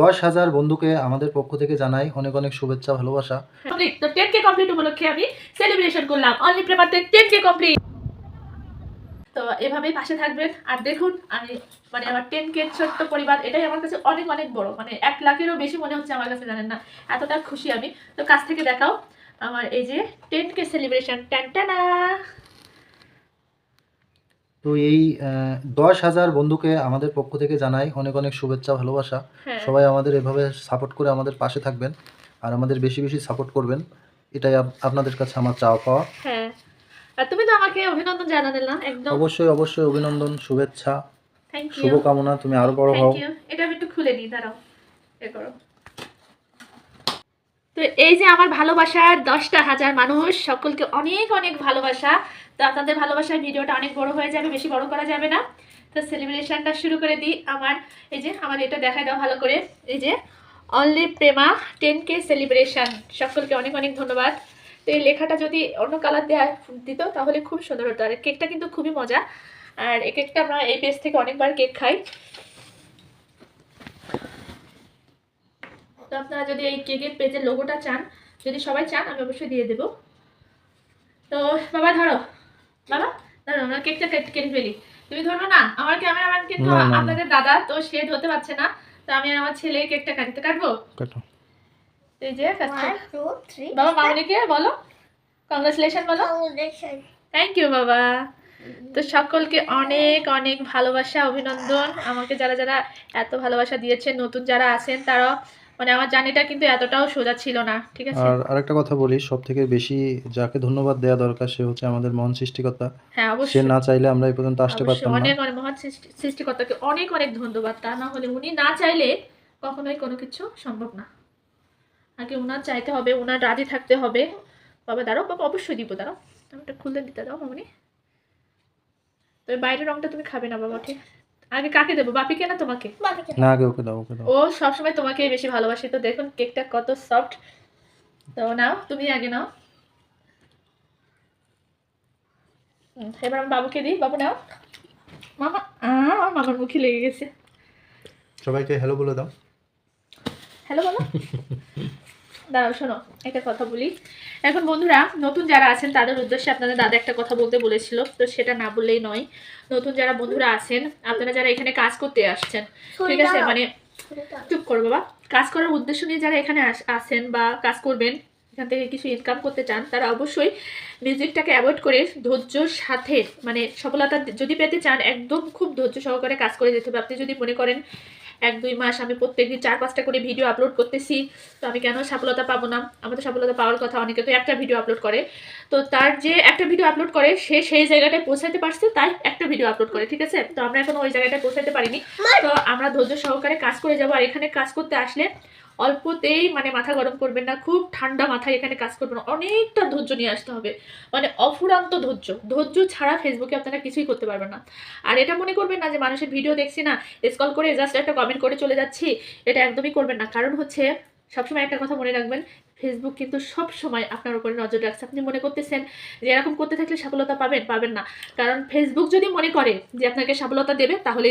দশ হাজার বন্ধুকে আমাদের পক্ষ থেকে জানাই অনেক অনেক শুভেচ্ছা, ভালোবাসা। তো টেন কে কমপ্লিট উপলক্ষে আমি সেলিব্রেশন করলাম। তো এভাবেই পাশে থাকবেন। আর দেখুন, আমি মানে আমার টেন কে ছোট্ট পরিবার, এটাই আমার কাছে অনেক অনেক বড়। মানে এক লাখেরও বেশি মনে হচ্ছে আমার কাছে, জানেন না? এতটা খুশি আমি। তো কাছ থেকে দেখাও আমার এই যে টেন কে সেলিব্রেশন টানা! তো এই দশ হাজার বন্ধুকে আমাদের পক্ষ থেকে জানাই অনেক অনেক শুভেচ্ছা ভালোবাসা। হ্যাঁ। সবাই আমাদের এভাবে সাপোর্ট করে আমাদের পাশে থাকবেন আর আমাদের বেশি বেশি সাপোর্ট করবেন। এটাই আপ- আপনাদের কাছে আমার চাওয়া পাওয়া। হ্যাঁ। আর তুমি তো আমাকে অভিনন্দন জানালে না একদম। অবশ্যই অবশ্যই অভিনন্দন শুভেচ্ছা শুভকামনা তুমি আরও বড় হও। এটা আমি একটু খুলে নিই দাঁড়াও। এ করো। তো এই যে আমার ভালোবাসার দশটা হাজার মানুষ, সকলকে অনেক অনেক ভালোবাসা। তো আপনাদের ভালোবাসার ভিডিওটা অনেক বড় হয়ে যাবে, বেশি বড় করা যাবে না। তো সেলিব্রেশনটা শুরু করে দিই আমার। এই যে আমার এটা দেখাই দাও ভালো করে। এই যে, only Prema, ten K celebration. সকলকে অনেক অনেক ধন্যবাদ। তো এই লেখাটা যদি অন্য কালার দেওয়া দিত, তাহলে খুব সুন্দর হতো। আর কেকটা কিন্তু খুবই মজা। আর এই কেকটা আমরা এই পেজ থেকে অনেকবার কেক খাই। তো আপনারা যদি এই কেকের পেজের লোগোটা চান যদি সবাই চান আমি অবশ্যই দিয়ে দেবো। তো বাবা ধরো। বাবা ধরো আমরা কেকটা কেটে ফেলি। তুমি ধরো না আমার ক্যামেরাম্যান কিন্তু। আপনাদের দাদা তো সে ধরতে পারছে না। তো আমি আর আমার ছেলে কেকটা কাটতে কাটবো? কাটো। এই যে. বাবা মামনিকে বলো। কংগ্রেচুলেশন বলো। থ্যাংক ইউ বাবা। তো সকলকে অনেক অনেক ভালোবাসা অভিনন্দন। আমাকে যারা যারা এত ভালোবাসা দিয়েছেন নতুন যারা আছেন তারা মানে আমার জার্নিটা কিন্তু এতটাও সোজা ছিল না ঠিক আছে? আর আরেকটা কথা বলি সব থেকে বেশি যাকে ধন্যবাদ দেওয়া দরকার সে হচ্ছে আমাদের মহান সৃষ্টিকর্তা। হ্যাঁ সে না চাইলে আমরা এই পর্যন্ত আসতে পারতাম না। অনেক অনেক মহান সৃষ্টিকর্তাকে অনেক অনেক ধন্যবাদ। তা না হলে উনি না চাইলে কখনোই কোনো কিছু সম্ভব না। আগে ওনার চাইতে হবে ওনার রাজি থাকতে হবে। বাবা দাঁড়াও বাবা অবশ্যই দিব দাঁড়াও। আমি একটা খুলতে দিতে দাও মামনি। তো বাইরের রংটা তুমি খাবে না বাবা ঠিক আগে কাকে দেবো? বাপিকে না তোমাকে? না আগে ওকে দাও ওকে দাও। ও সবসময় তোমাকেই বেশি ভালোবাসে তো দেখুন কেকটা কত সফট তো নাও তুমি আগে নাও। এবার আমি বাবুকে দিই। বাবু নাও। মামা আমার মামার মুখে লেগে গেছে। সবাইকে হ্যালো বলে দাও। হ্যালো বলো দাঁড়াও শোনো একটা কথা বলি। এখন বন্ধুরা নতুন যারা আছেন তাদের উদ্দেশ্যে আপনাদের দাদা একটা কথা বলতে বলেছিল তো সেটা না বললেই নয়। নতুন যারা বন্ধুরা আছেন আপনারা যারা এখানে কাজ করতে আসছেন ঠিক আছে মানে চুপ করো বাবা। কাজ করার উদ্দেশ্য নিয়ে যারা এখানে আস- আসেন বা কাজ করবেন এখান থেকে কিছু ইনকাম করতে চান তারা অবশ্যই মিউজিকটাকে অ্যাভয়েড করে ধৈর্যর সাথে মানে সফলতা যদি পেতে চান একদম খুব ধৈর্য সহকারে কাজ করে যেতে হবে। আপনি যদি মনে করেন এক, দুই মাস আমি প্রত্যেকদিন চার, পাঁচটা করে ভিডিও আপলোড করতেছি। তো আমি কেন সফলতা পাবো না? আমাদের সফলতা পাওয়ার কথা অনেকে তো একটা ভিডিও আপলোড করে। তো তার যে একটা ভিডিও আপলোড করে, সে সেই জায়গাটায় পৌঁছাতে পারছে, তাই একটা ভিডিও আপলোড করে, ঠিক আছে? তো আমরা এখন ওই জায়গাটায় পৌঁছাতে পারিনি। তো আমরা ধৈর্য সহকারে কাজ করে যাব। আর এখানে কাজ করতে আসলে অল্পতেই মানে মাথা গরম করবেন না, খুব ঠান্ডা মাথায় এখানে কাজ করবেন অনেকটা ধৈর্য নিয়ে আসতে হবে। মানে অফুরান্ত ধৈর্য। ধৈর্য ছাড়া ফেসবুকে আপনারা কিছুই করতে পারবেন না। আর এটা মনে করবেন না যে মানুষের ভিডিও দেখছি না স্কল করে জাস্ট একটা কমেন্ট করে চলে যাচ্ছি, এটা একদমই করবেন না। কারণ হচ্ছে, সবসময় একটা কথা মনে রাখবেন ফেসবুক কিন্তু সব সময় আপনার উপরে নজর রাখছে। আপনি মনে করতেছেন যে এরকম করতে থাকলে সফলতা পাবেন পাবেন না। কারণ ফেসবুক যদি মনে করে যে আপনাকে সফলতা দেবে তাহলে